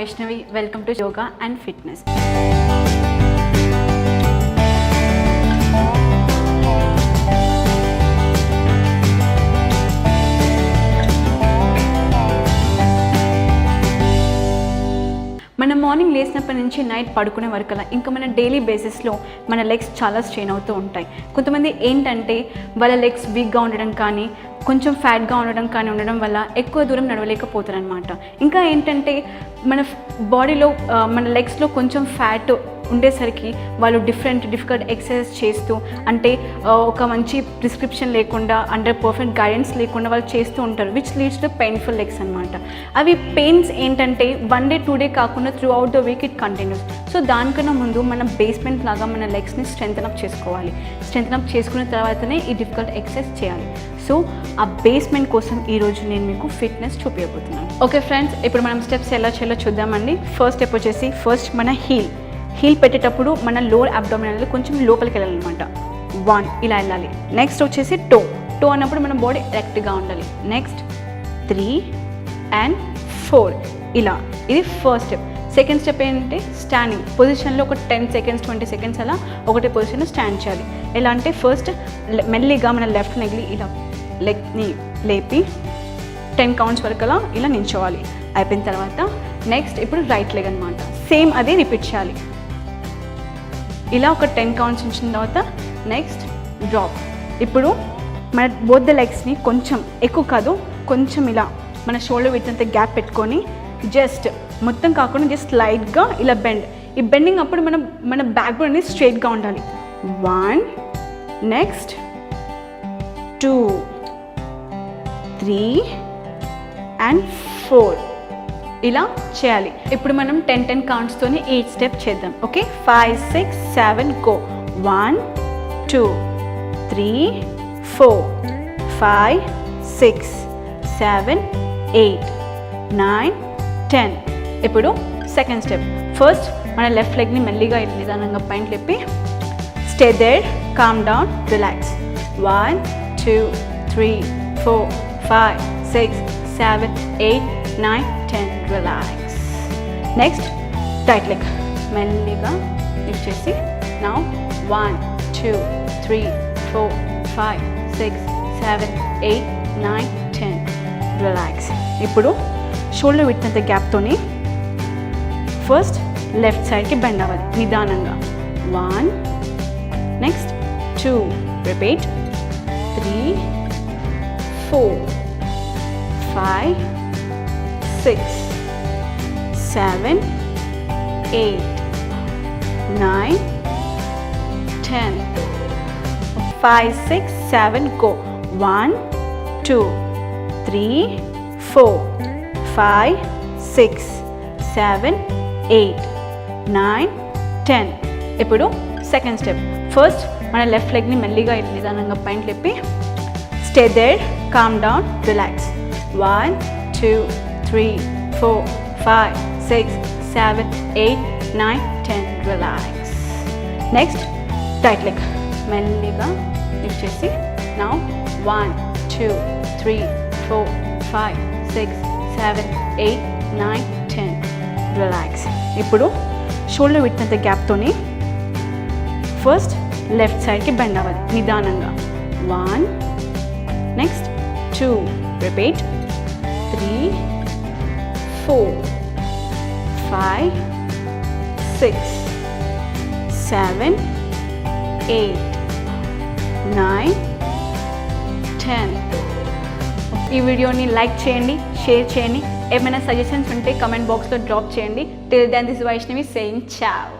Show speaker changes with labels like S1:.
S1: Vaishnavi welcome to yoga and fitness మన morning లేచినప్పటి నుంచి నైట్ పడుకునే వరకల్లా ఇంకా మన డైలీ బేసిస్లో మన లెగ్స్ చాలా స్ట్రెయిన్ అవుతూ ఉంటాయి. కొంతమంది ఏంటంటే వాళ్ళ లెగ్స్ వీక్గా ఉండడం కానీ కొంచెం ఫ్యాట్గా ఉండడం కానీ ఉండడం వల్ల ఎక్కువ దూరం నడవలేకపోతారనమాట ఇంకా ఏంటంటే మన బాడీలో మన లెగ్స్లో కొంచెం ఫ్యాట్ ఉండేసరికి వాళ్ళు డిఫరెంట్ డిఫికల్ట్ ఎక్సర్సైజ్ చేస్తూ అంటే ఒక మంచి ప్రిస్క్రిప్షన్ లేకుండా అండర్ పర్ఫెక్ట్ గైడెన్స్ లేకుండా వాళ్ళు చేస్తూ ఉంటారు which leads to painful legs అనమాట అవి పెయిన్స్ ఏంటంటే వన్ డే టూ డే కాకుండా throughout the week it continues so దానికన్నా ముందు మన బేస్మెంట్ లాగా మన లెగ్స్ని స్ట్రెంగ్ అప్ చేసుకోవాలి. స్ట్రెంగ్ అప్ చేసుకున్న తర్వాతనే ఈ డిఫికల్ట్ ఎక్సర్సైజ్ చేయాలి. సో ఆ బేస్మెంట్ కోసం ఈరోజు నేను మీకు ఫిట్నెస్ చూపించబోతున్నాను ఓకే ఫ్రెండ్స్ ఇప్పుడు మనం స్టెప్స్ ఎలా చేయాలో చూద్దామండి. ఫస్ట్ స్టెప్ వచ్చేసి ఫస్ట్ మన హీల్ హీల్ పెట్టేటప్పుడు మన లోవర్ అబ్డామిన్ అనేది కొంచెం లోపలికి వెళ్ళాలన్నమాట. వన్ ఇలా వెళ్ళాలి. నెక్స్ట్ వచ్చేసి టో. టో అన్నప్పుడు మన బాడీ ఎరెక్ట్గా ఉండాలి. Next three and four. ఇలా. ఇది ఫస్ట్ స్టెప్. సెకండ్ స్టెప్ ఏంటంటే స్టాండింగ్. పొజిషన్లో ఒక టెన్ సెకండ్స్ ట్వంటీ సెకండ్స్ అలా ఒకటే పొజిషన్లో స్టాండ్ చేయాలి. ఎలా అంటే ఫస్ట్ మెల్లిగా మన లెఫ్ట్ నెగ్లి ఇలా లెగ్ని లేపి టెన్ కౌంట్స్ వరకు అలా ఇలా నించోవాలి అయిపోయిన తర్వాత నెక్స్ట్ ఇప్పుడు రైట్ లెగ్ అనమాట సేమ్ అదే రిపీట్ చేయాలి. ఇలా ఒక టెన్ కౌంట్స్ ఉంచిన తర్వాత నెక్స్ట్ డ్రాప్ ఇప్పుడు మన బోత్ ద లెగ్స్ని కొంచెం ఎక్కువ కాదు కొంచెం ఇలా మన షోల్డర్ పెట్టినంత గ్యాప్ పెట్టుకొని జస్ట్ మొత్తం కాకుండా జస్ట్ లైట్గా ఇలా బెండ్ ఈ బెండింగ్ అప్పుడు మనం మన బ్యాక్ బోన్ అనేది స్ట్రైట్గా ఉండాలి. One next two three and four ఇలా చేయాలి. ఇప్పుడు మనం టెన్ టెన్ కౌంట్స్తోని ఎయిట్ స్టెప్ చేద్దాం. Okay five six seven go one two three four five six seven eight nine ten ఇప్పుడు సెకండ్ స్టెప్ ఫస్ట్ మన లెఫ్ట్ లెగ్ని మెల్లిగా నిదానంగా పైన లేపి stay there calm down relax one two three four five six seven eight nine ten relax next right leg మెల్లిగా lift చేసి నా one two three four five six seven eight nine ten relax ఇప్పుడు shoulder విట్టినంత గ్యాప్తోని first left సైడ్కి bend అవ్వాలి నిదానంగా. One next two repeat three four five six seven eight nine ten five six seven go one two three four five six seven eight nine ten ఇప్పుడు second step first మన left లెగ్ని మెల్లిగా ఇట్లా నిదానంగా పైన లేపి stay there calm down relax one two three four five six seven eight nine ten relax next right leg మెల్లిగా lift చేసి నా one two three four five six seven eight nine ten relax ఇప్పుడు shoulder విట్నంత గ్యాప్తోని first left సైడ్కి bend అవ్వాలి నిదానంగా. One next two repeat three four five six seven eight nine ten ఈ వీడియోని లైక్ చేయండి షేర్ చేయండి. ఏమైనా సజెషన్స్ ఉంటే కమెంట్ బాక్స్లో డ్రాప్ చేయండి. టిల్ దెన్ దిస్ వైష్ణవి సేమ్ చావ్